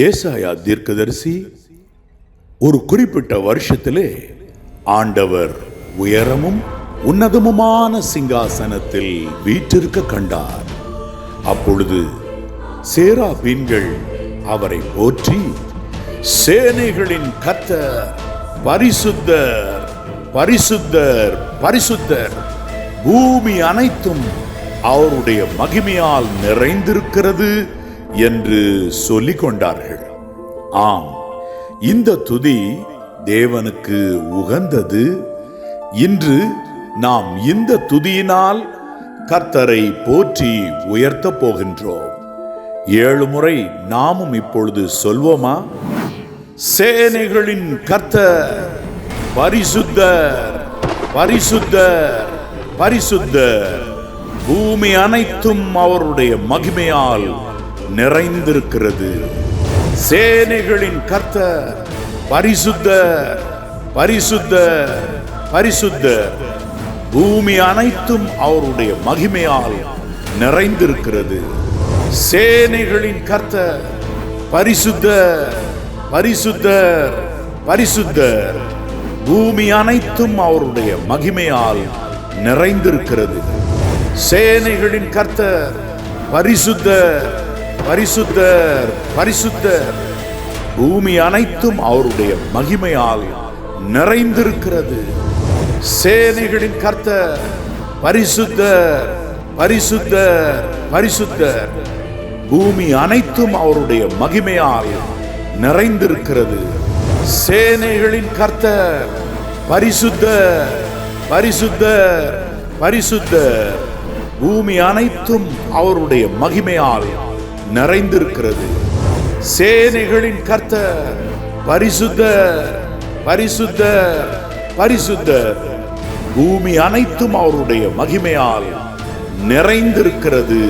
ஏசாயா தீர்க்கதரிசி ஒரு குறிப்பிட்ட வருஷத்திலே ஆண்டவர் உயரமும் உன்னதமுமான சிங்காசனத்தில் வீற்றிருக்க கண்டார். அப்பொழுது சேராபீன்கள் அவரை போற்றி சேனைகளின் கத்த பரிசுத்தர் பரிசுத்தர் பரிசுத்தர் பூமி அனைத்தும் அவருடைய மகிமையால் நிறைந்திருக்கிறது. என்று சொல்லிக் கொண்டார்கள் ஆம் இந்த துதி தேவனுக்கு உகந்தது. இன்று நாம் இந்த துதியினால் கர்த்தரை போற்றி உயர்த்தப் போகின்றோம். ஏழு முறை நாமும் இப்பொழுது சொல்வோமா? சேனைகளின் கர்த்தர் பரிசுத்தர் பரிசுத்தர் பரிசுத்தர் பூமி அனைத்தும் அவருடைய மகிமையால் நிறைந்திருக்கிறது. சேனைகளின் கர்த்தர் பரிசுத்த பரிசுத்த பரிசுத்த. பூமி அனைத்தும் அவருடைய மகிமையால் நிறைந்திருக்கிறது. சேனைகளின் கர்த்தர் பரிசுத்த பரிசுத்தர் பரிசுத்தர். பூமி அனைத்தும் அவருடைய மகிமையால் நிறைந்திருக்கிறது. சேனைகளின் கர்த்தர் பரிசுத்தர் பரிசுத்தர் பரிசுத்தர். பூமி அனைத்தும் அவருடைய மகிமையால் நிறைந்திருக்கிறது. சேனைகளின் கர்த்தர் பரிசுத்தர் பரிசுத்தர் பரிசுத்தர். பூமி அனைத்தும் அவருடைய மகிமையால் நிறைந்திருக்கிறது. சேனைகளின் கர்த்தர் பரிசுத்தர் பரிசுத்தர் பரிசுத்தர். பூமி அனைத்தும் அவருடைய மகிமையால் நிறைந்திருக்கிறது. சேனைகளின் கர்த்தர் பரிசுத்த பரிசுத்த பரிசுத்த. பூமி அனைத்தும் அவருடைய மகிமையால் நிறைந்திருக்கிறது.